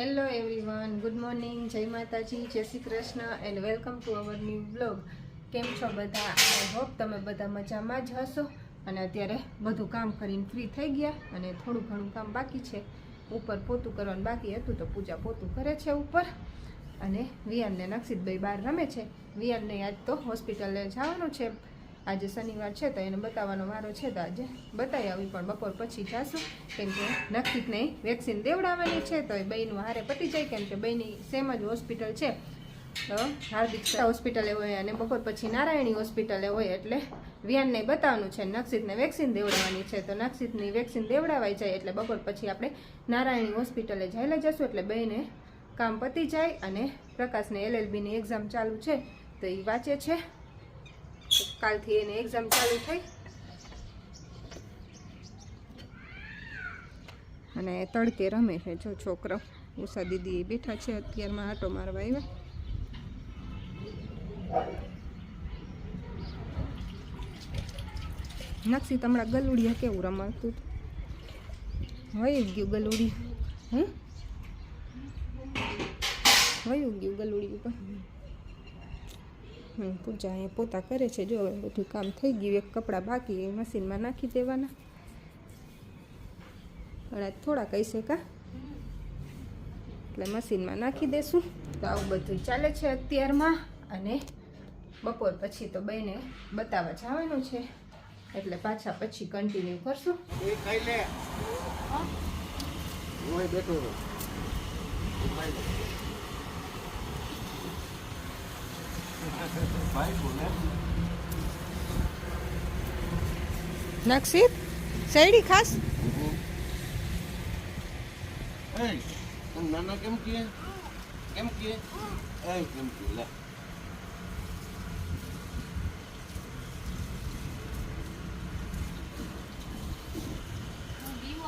Hello everyone good morning જય માતાજી જય Shri Krishna and welcome to our new blog કેમ છો બધા? આઈ હોપ તમે બધા મજામાં જ હશો. અને અત્યારે બધું કામ કરીને ફ્રી થઈ ગયા અને થોડું ઘણું કામ બાકી છે. ઉપર પોતું કરવાનું બાકી હતું તો પૂજા પોતું કરે છે ઉપર. અને વિયાનને નક્ષિતભાઈ બહાર રમે છે. વિયાનને આજ તો હોસ્પિટલે જવાનું છે. આજે શનિવાર છે તો એને બતાવવાનો વારો છે તો આજે બતાવી આવી, પણ બપોર પછી જાશું. કેમ કે નક્ષિતને વેક્સિન દેવડાવવાની છે તો એ બહેનું હારે પતી જાય, કેમ કે બહેની સેમ જ હોસ્પિટલ છે. તો હાર્દિક હોસ્પિટલે હોય અને બપોર પછી નારાયણી હોસ્પિટલે હોય એટલે વ્યાનને બતાવવાનું છે નક્ષિતને વેક્સિન દેવડાવવાની છે. તો નક્ષિતની વેક્સિન દેવડાવાઈ જાય એટલે બપોર પછી આપણે નારાયણી હોસ્પિટલે જઈને જશું એટલે બહેને કામ પતી જાય અને પ્રકાશને એલએલબીની એક્ઝામ ચાલુ છે. તો એ વાંચે છે. કાલથી એને એક્ઝામ ચાલુ થઈ. અને તડકે રમે છે જો છોકરો. ઉષા દીદી બેઠા છે અત્યારમાં આટો મારવા આવ્યા. નક્ષી તમારા ગલુડિયા કેવું રમાતું વયું ગયું ગલુડિયું. હમ? વયું ગયું ગલુડિયું હમ, પૂજા અહીંયા પોતા કરે છે. જો હવે બધું કામ થઈ ગયું એક કપડાં બાકી એ મશીનમાં નાખી દેવાના. પણ થોડા કહીશે કા એટલે મશીનમાં નાખી દેશું. તો આવું બધું ચાલે છે અત્યારમાં. અને બપોર પછી તો બેને બતાવવા જવાનું છે. એટલે પાછા પછી કન્ટિન્યુ કરશું. એ ખાઈ લે. હું. બેઠો છું. નક્ષિત શેરડી ખાસ? નાના કેમ કહે? કેમ એ કેમ કહે? લે.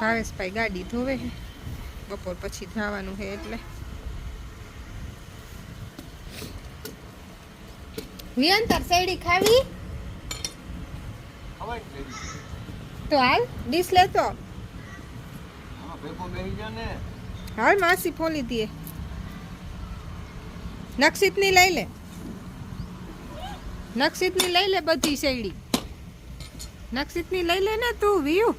ભાવેશભાઈ ગાડી ધોવે બપોર પછી જવાનું છે એટલે. વિયાન તાર શેરડી ખાવી. તો હાલ ડીશ લેતો. હાલ માસી ફોલી દીએ નક્ષિતની લઈ લે. નક્ષિતની લઈ લે બધી શેરડી. નક્ષિતની લઈ લે ને તું વિયું.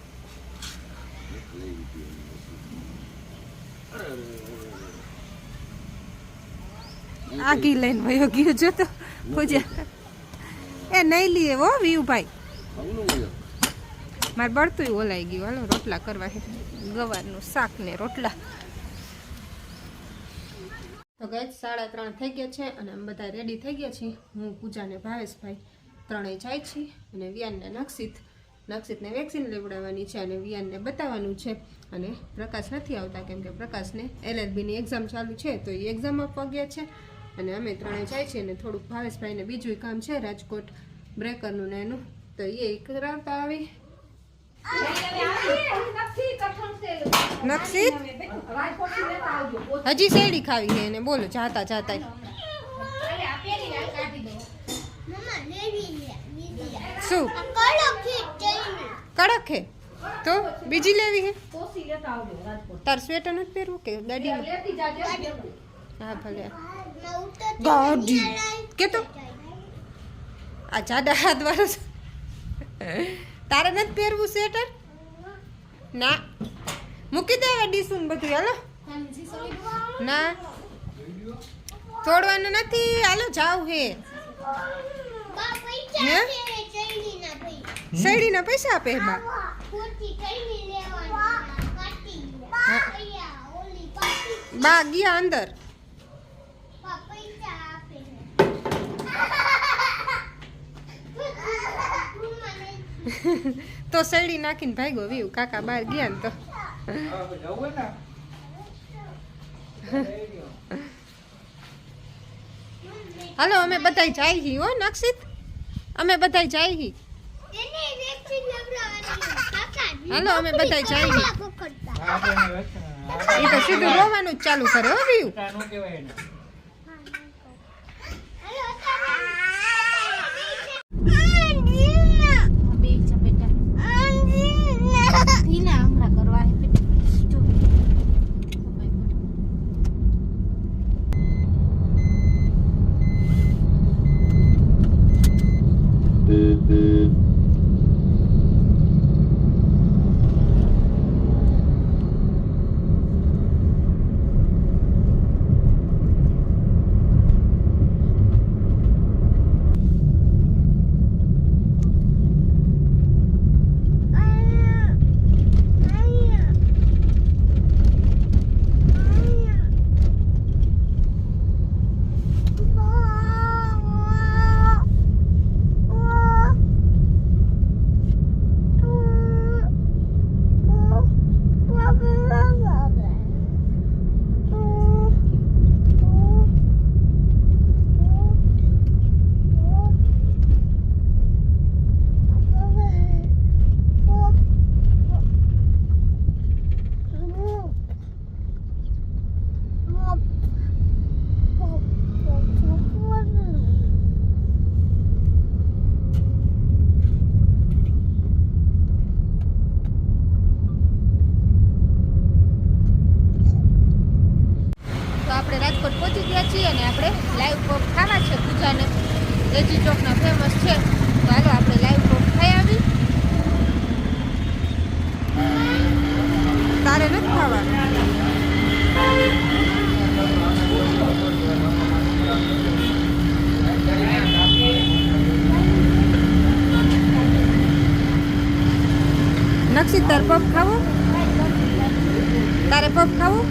આગી લઈને વયો ગયો જો તો. પૂજા એ નહીં લીએ હો, વિયુભાઈ. મારે બળતું ઓલાઈ ગયું. હાલો, રોટલા કરવા છે ગવારનું શાક ને રોટલા. તો ગઈ સાડા ત્રણ થઈ ગયા છે અને અમે બધા રેડી થઈ ગયા છીએ. હું પૂજાને ભાવેશભાઈ ત્રણેય જાય છે અને વિયાનને નક્ષિત. નક્ષિતને વેક્સિન લેવડાવવાની છે અને વિયાનને બતાવવાનું છે. અને પ્રકાશ નથી આવતા, કેમ કે પ્રકાશને એલએલબીની એક્ઝામ ચાલુ છે, તો એ એક્ઝામ આપવા ગયા છે. અને અમે ત્રણેય જાય છીએ અને થોડુંક ભાવેશભાઈને બીજું કામ છે રાજકોટ બ્રેકરનું ને એનું. તો એ કરાવતા આવી. નક્ષિત હજી શેરડી ખાવી છે એને. બોલો જાતા જાતા. શું? કડક છે તો બીજી લેવી છે તાર સ્વેટર નથી પહેરવું કે ગાડીમાં હા ભલે. ગાડી. કે તો? આ જાડા હાથ વાળો તારે નથી પહેરવું સ્વેટર? ના. મૂકી દે ડીસું ને બધું હાલો. ના. તોડવાનું નથી. હાલો જાવ હે. શેરડીના પૈસા આપે બા બા ગયા અંદર. તો શેરડી નાખીને ભાગ્યો વીવ. કાકા બહાર ગયા ને તો. હાલો અમે બધાય જાય હી હો નક્ષિત. અમે બધાય જાય હી. હાલો અમે બધાય જાય હી. એ તો સીધું રોવાનું જ ચાલુ કરે હો વીવ. એજી ચોકના ફેમસ છે. તો હાલો આપણે લાઈવ કોક ખાઈ આવી. તારે નથી ખાવાનું? નક્ષી તાર પફ ખાવો? તારે પફ ખાવું?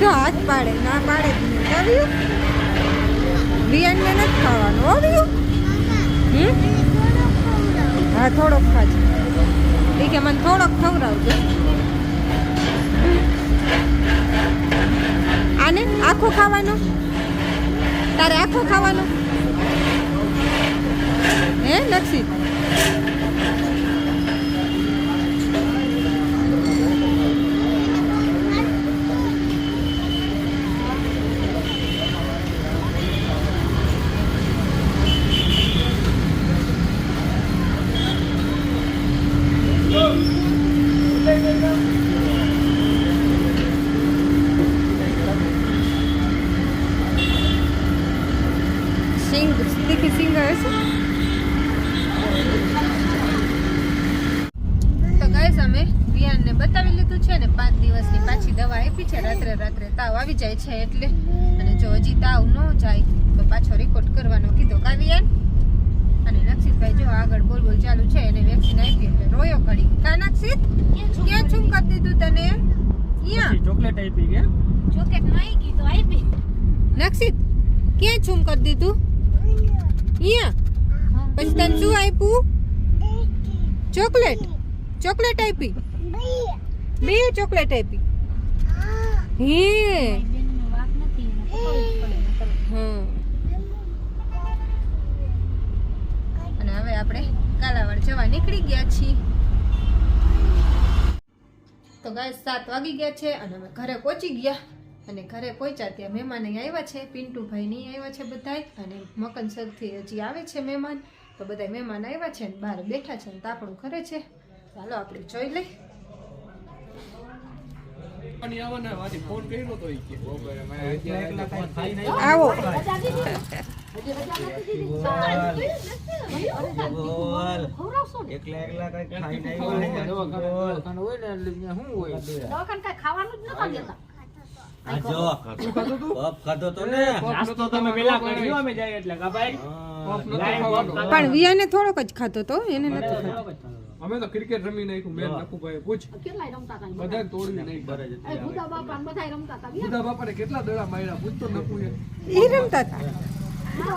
જો, હાથ પાડે. ના પાડે જ નહીં. વિયાનને નથી ખાવાનું. આવ્યું હમ? હા, થોડોક ખાજો. એ કે મને થોડોક ખવડાવજો. આને? આખો ખાવાનો? તારે આખો ખાવાનો? હે નક્ષી સિંગ તીખી સિંગ હશે તો ગાઈસ અમે વિયાનને બતાવી લીધું છે ને પાંચ દિવસની પાછી દવા આપી રાત્રે રાત્રે તાવ આવી જાય છે એટલે. અને જો હજી તાવ ન જાય તો પાછો રિપોર્ટ કરવાનો કીધો કા વિયાન અને નક્ષિતભાઈ જો આગળ બોલ બોલ ચાલુ છે એને વેક્સિન આપી એટલે રોયો કરી કા નક્ષિત ક્યાં છું કરી દીધું તને ક્યાં? ચોકલેટ આપી કે? નક્ષિત ક્યાં છું કરી દીધું? અહીંયા. પછી તને શું આપ્યું? ચોકલેટ. ચોકલેટ આપી. બે. ચોકલેટ આપી. હે. અને હવે આપણે કાલાવાડ જવા નીકળી ગયા છીએ. તો ગાય સાત વાગી ગયા છે અને અમે ઘરે પહોંચી ગયા. અને ઘરે પહોંચ્યા ત્યાં મહેમાન આવ્યા છે. પિન્ટુભાઈ નહીં આવ્યા છે બધાય. અને મકનસરથી હજી આવે છે મહેમાન. તો બધા મહેમાન આવ્યા છે ને બહાર બેઠા છે ને તાપણું કરે છે. ચાલો આપણે જોઈ લઈ આવો. એકલા એકલા કઈ ખાઈ નહીં હોય. ને એટલે શું હોય? આ જો પપ ખાધો તો? ને. નાસ્તો તમે પેલા કરજો અમે જાય એટલે. કા ભાઈ? પણ વિયાને થોડોક જ ખાતો તો એને નથી ખાતો અમે તો ક્રિકેટ રમી નાખ્યું મેં નકુભાઈ પૂછ બધા તોડી નાખ્યું. બુધા બાપાને કેટલા દડા માર્યા પૂછ તો નકુ એ ઈ રમતા હતા?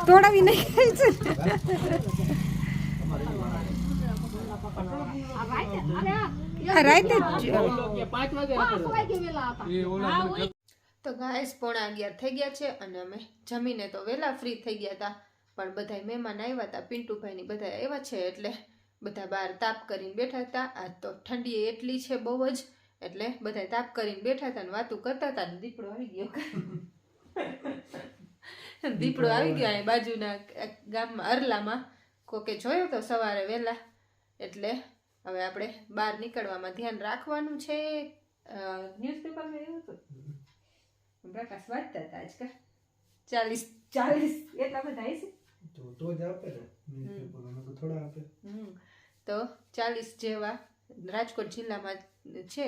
તોડાવી નહીં ખાય છે તો ગાઈસ પોણા અગિયાર થઈ ગયા છે અને અમે જમીને તો વેલા ફ્રી થઈ ગયા હતા. પણ બધા મહેમાન આવ્યા હતા પિન્ટુભાઈ ની બધા એવા છે એટલે બધા બહાર તાપ કરીને બેઠા હતા. આજ તો ઠંડી એટલી છે બહુ જ. એટલે બધા તાપ કરીને બેઠા હતા ને વાતું કરતા હતા ને દીપડો આવી ગયો. દીપડો આવી ગયો અહીં બાજુના ગામમાં અરલામાં. કોકે જોયો તો સવારે વહેલા એટલે હવે આપણે બહાર નીકળવામાં ધ્યાન રાખવાનું છે. ન્યૂઝપેપરમાં એવું હતું? પ્રકાશ વાંચતા હતા આજકાલ. ચાલીસ ચાલીસ એટલા બધા છે તો તો જ આપે ને. થોડા આપે. હમ. તો ચાલીસ જેવા રાજકોટ જિલ્લામાં છે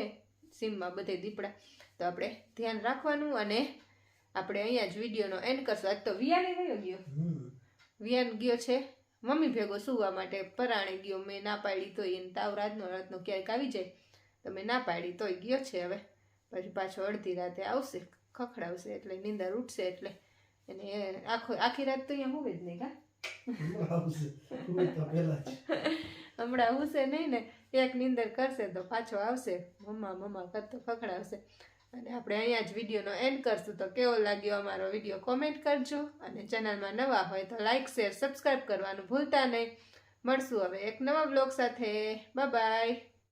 સીમમાં બધે દીપડા. તો આપણે ધ્યાન રાખવાનું અને આપણે અહીંયા જ વિડીયોનો એન્ડ કરશું. આજ તો વિયાને ગયો. ગયો વિયાન ગયો છે. મમ્મી ભેગો સુવા માટે પરાણે ગયો. મેં ના પાડી તોય એને તાવ રાતનો રાતનો ક્યારેક આવી જાય. તો મેં ના પાડી તોય ગયો છે હવે. પછી પાછો અડધી રાતે આવશે ખખડાવશે એટલે નીંદર ઉઠશે એટલે. એને આખો આખી રાત તો અહીંયા હોવે જ નહીં કા? હમણાં હુશે નહીં ને એક નિંદર કરશે તો પાછો આવશે. મમ્મા મમ્મા કરતો ખખડાવશે. અને આપણે અહીંયા જ વિડીયોનો એન્ડ કરશું. તો કેવો લાગ્યો અમારો વીડિયો? કોમેન્ટ કરજો. અને ચેનલમાં નવા હોય તો લાઇક શેર સબસ્ક્રાઈબ કરવાનું ભૂલતા નહીં. મળશું હવે એક નવા બ્લોગ સાથે. બાય